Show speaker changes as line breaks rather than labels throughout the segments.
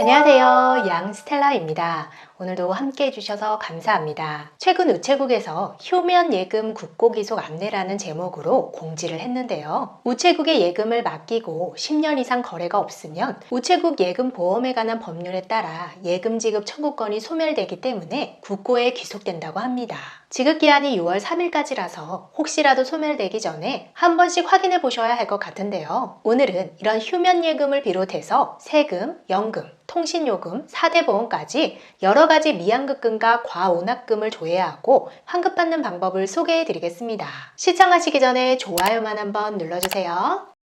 안녕하세요. 양스텔라입니다. 오늘도 함께 해주셔서 감사합니다. 최근 우체국에서 효면 예금 국고 기속 안내라는 제목으로 공지를 했는데요. 우체국에 예금을 맡기고 10년 이상 거래가 없으면 우체국 예금 보험에 관한 법률에 따라 예금 지급 청구권이 소멸되기 때문에 국고에 귀속된다고 합니다. 지급 기한이 6월 3일까지라서 혹시라도 소멸되기 전에 한 번씩 확인해 보셔야 할 것 같은데요. 오늘은 이런 휴면 예금을 비롯해서 세금, 연금, 통신요금, 사대 보험까지 여러 가지 미환급금과 과오납금을 조회하고 환급받는 방법을 소개해 드리겠습니다. 시청하시기 전에 좋아요만 한번 눌러주세요.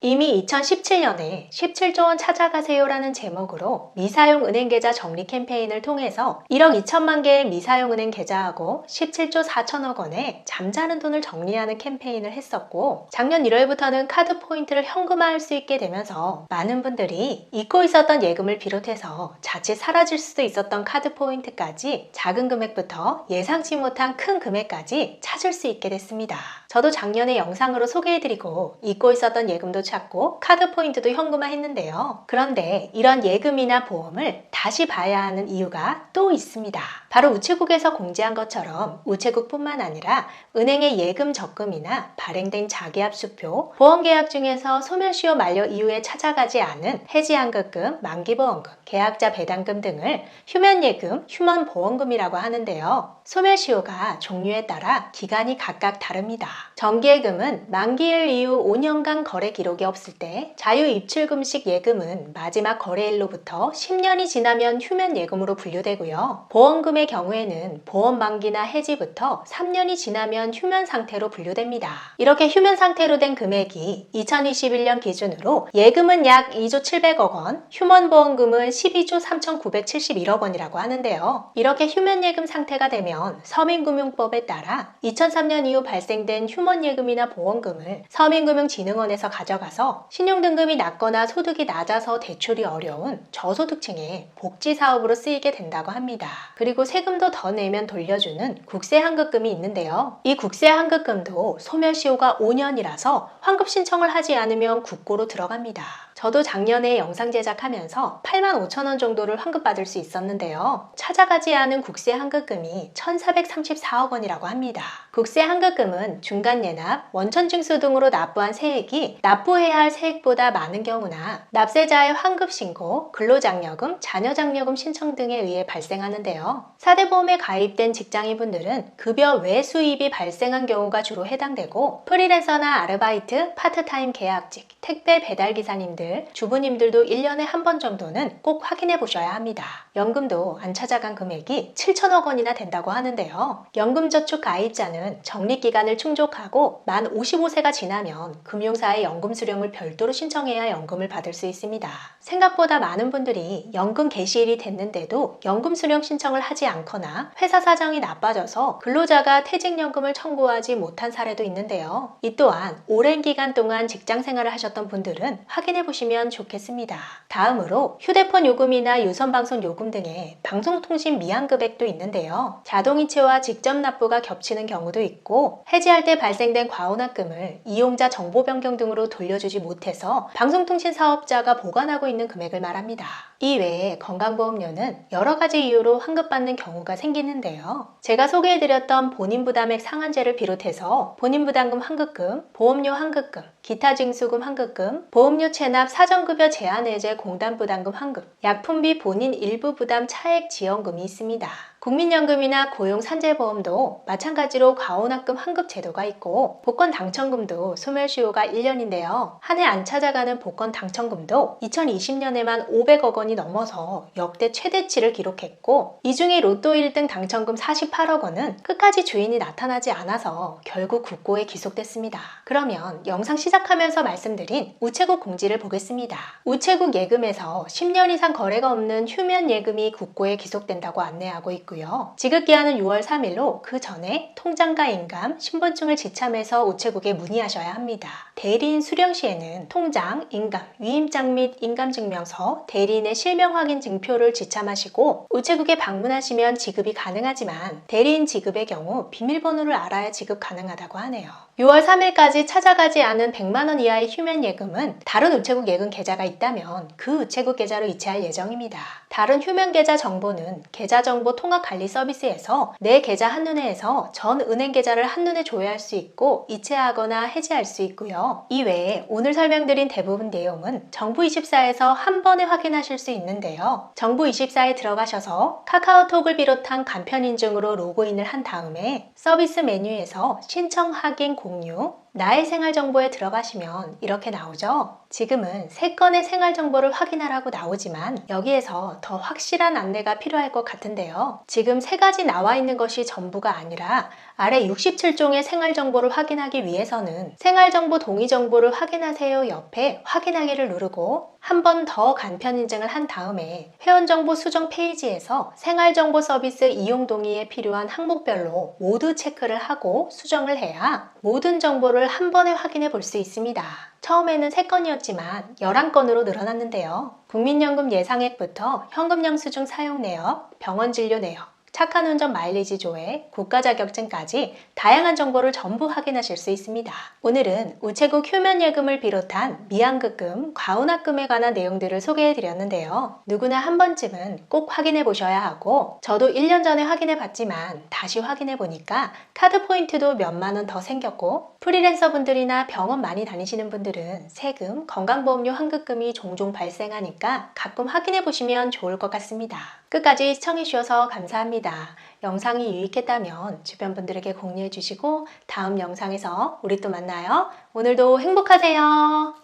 이미 2017년에 17조 원 찾아가세요라는 제목으로 미사용 은행 계좌 정리 캠페인을 통해서 1억 2천만 개의 미사용 은행 계좌하고 17조 4천억 원의 잠자는 돈을 정리하는 캠페인을 했었고 작년 1월부터는 카드 포인트를 현금화할 수 있게 되면서 많은 분들이 잊고 있었던 예금을 비롯해서 자칫 사라질 수도 있었던 카드 포인트까지 작은 금액부터 예상치 못한 큰 금액까지 찾을 수 있게 됐습니다. 저도 작년에 영상으로 소개해드리고 잊고 있었던 예금도 찾고 카드 포인트도 현금화했는데요. 그런데 이런 예금이나 보험을 다시 봐야 하는 이유가 또 있습니다. 바로 우체국에서 공지한 것처럼 우체국뿐만 아니라 은행의 예금 적금이나 발행된 자기압수표, 보험 계약 중에서 소멸시효 만료 이후에 찾아가지 않은 해지환급금, 만기보험금, 계약자 배당금 등을 휴면예금, 휴먼보험금이라고 하는데요. 소멸시효가 종류에 따라 기간이 각각 다릅니다. 정기예금은 만기일 이후 5년간 거래 기록이 없을 때, 자유입출금식 예금은 마지막 거래일로부터 10년이 지나면 휴면 예금으로 분류되고요. 보험금의 경우에는 보험 만기나 해지부터 3년이 지나면 휴면 상태로 분류됩니다. 이렇게 휴면 상태로 된 금액이 2021년 기준으로 예금은 약 2조 700억 원, 휴먼 보험금은 12조 3,971억 원이라고 하는데요. 이렇게 휴면 예금 상태가 되면 서민금융법에 따라 2003년 이후 발생된 휴먼예금이나 보험금을 서민금융진흥원에서 가져가서 신용등급이 낮거나 소득이 낮아서 대출이 어려운 저소득층의 복지사업으로 쓰이게 된다고 합니다. 그리고 세금도 더 내면 돌려주는 국세환급금이 있는데요. 이 국세환급금도 소멸시효가 5년이라서 환급 신청을 하지 않으면 국고로 들어갑니다. 저도 작년에 영상 제작하면서 8만 5천 원 정도를 환급받을 수 있었는데요. 찾아가지 않은 국세 환급금이 1,434억 원이라고 합니다. 국세 환급금은 중간 예납, 원천 징수 등으로 납부한 세액이 납부해야 할 세액보다 많은 경우나 납세자의 환급 신고, 근로장려금, 자녀장려금 신청 등에 의해 발생하는데요. 사대보험에 가입된 직장인분들은 급여 외 수입이 발생한 경우가 주로 해당되고 프리랜서나 아르바이트, 파트타임 계약직, 택배 배달 기사님들 주부님들도 1년에 한 번 정도는 꼭 확인해 보셔야 합니다. 연금도 안 찾아간 금액이 7천억 원이나 된다고 하는데요. 연금저축 가입자 는 적립기간을 충족하고 만 55세가 지나면 금융사의 연금 수령을 별도로 신청해야 연금을 받을 수 있습니다. 생각보다 많은 분들이 연금 개시일이 됐는데도 연금 수령 신청을 하지 않거나 회사 사정이 나빠져서 근로자가 퇴직연금을 청구하지 못한 사례도 있는데요. 이 또한 오랜 기간 동안 직장 생활을 하셨던 분들은 확인해 보시면 좋겠습니다. 다음으로 휴대폰 요금이나 유선방송 요금 등의 방송통신 미환금액도 있는데요. 자동이체와 직접 납부가 겹치는 경우도 있고 해지할 때 발생된 과오납금을 이용자 정보 변경 등으로 돌려주지 못해서 방송통신 사업자가 보관하고 있는 금액을 말합니다. 이 외에 건강보험료는 여러 가지 이유로 환급받는 경우가 생기는데요. 제가 소개해드렸던 본인부담액 상한제를 비롯해서 본인부담금 환급금, 보험료 환급금, 기타 징수금 환급금, 보험료 체납 사전급여 제한 해제 공단 부담금 환급, 약품비 본인 일부 부담 차액 지원금이 있습니다. 국민연금이나 고용산재보험도 마찬가지로 과오납금 환급 제도가 있고 복권 당첨금도 소멸시효가 1년인데요. 한 해 안 찾아가는 복권 당첨금도 2020년에만 500억 원이 넘어서 역대 최대치를 기록했고 이 중에 로또 1등 당첨금 48억 원은 끝까지 주인이 나타나지 않아서 결국 국고에 기속됐습니다. 그러면 영상 시작 하면서 말씀드린 우체국 공지를 보겠습니다. 우체국 예금에서 10년 이상 거래가 없는 휴면 예금이 국고에 기속된다고 안내하고 있고요. 지급기한은 6월 3일로 그 전에 통장과 인감, 신분증을 지참해서 우체국에 문의하셔야 합니다. 대리인 수령 시에는 통장, 인감, 위임장 및 인감증명서, 대리인의 실명 확인 증표를 지참하시고 우체국에 방문하시면 지급이 가능하지만 대리인 지급의 경우 비밀번호를 알아야 지급 가능하다고 하네요. 6월 3일까지 찾아가지 않은 100만원 이하의 휴면 예금은 다른 우체국 예금 계좌가 있다면 그 우체국 계좌로 이체할 예정입니다. 다른 휴면 계좌 정보는 계좌 정보 통합 관리 서비스에서 내 계좌 한눈에에서 전 은행 계좌를 한눈에 조회할 수 있고 이체하거나 해지할 수 있고요. 이외에 오늘 설명드린 대부분 내용은 정부24에서 한 번에 확인하실 수 있는데요. 정부24에 들어가셔서 카카오톡을 비롯한 간편 인증으로 로그인을 한 다음에 서비스 메뉴에서 신청 확인 공유 나의 생활 정보에 들어가시면 이렇게 나오죠. 지금은 세 건의 생활 정보를 확인하라고 나오지만 여기에서 더 확실한 안내가 필요할 것 같은데요. 지금 세 가지 나와 있는 것이 전부가 아니라 아래 67종의 생활 정보를 확인하기 위해서는 생활 정보 동의 정보를 확인하세요 옆에 확인하기를 누르고 한 번 더 간편 인증을 한 다음에 회원 정보 수정 페이지에서 생활 정보 서비스 이용 동의에 필요한 항목별로 모두 체크를 하고 수정을 해야 모든 정보를 한 번에 확인해 볼 수 있습니다. 처음에는 3건이었지만 11건으로 늘어났는데요. 국민연금 예상액부터 현금 영수증 사용 내역, 병원 진료 내역, 착한 운전 마일리지 조회, 국가 자격증까지 다양한 정보를 전부 확인하실 수 있습니다. 오늘은 우체국 휴면 예금을 비롯한 미양급금, 과운합금에 관한 내용들을 소개해 드렸는데요. 누구나 한 번쯤은 꼭 확인해 보셔야 하고 저도 1년 전에 확인해 봤지만 다시 확인해 보니까 카드 포인트도 몇만 원 더 생겼고 프리랜서 분들이나 병원 많이 다니시는 분들은 세금, 건강보험료 환급금이 종종 발생하니까 가끔 확인해 보시면 좋을 것 같습니다. 끝까지 시청해 주셔서 감사합 니다. 영상이 유익했다면 주변 분들에게 공유해 주시고 다음 영상에서 우리 또 만나요. 오늘도 행복하세요.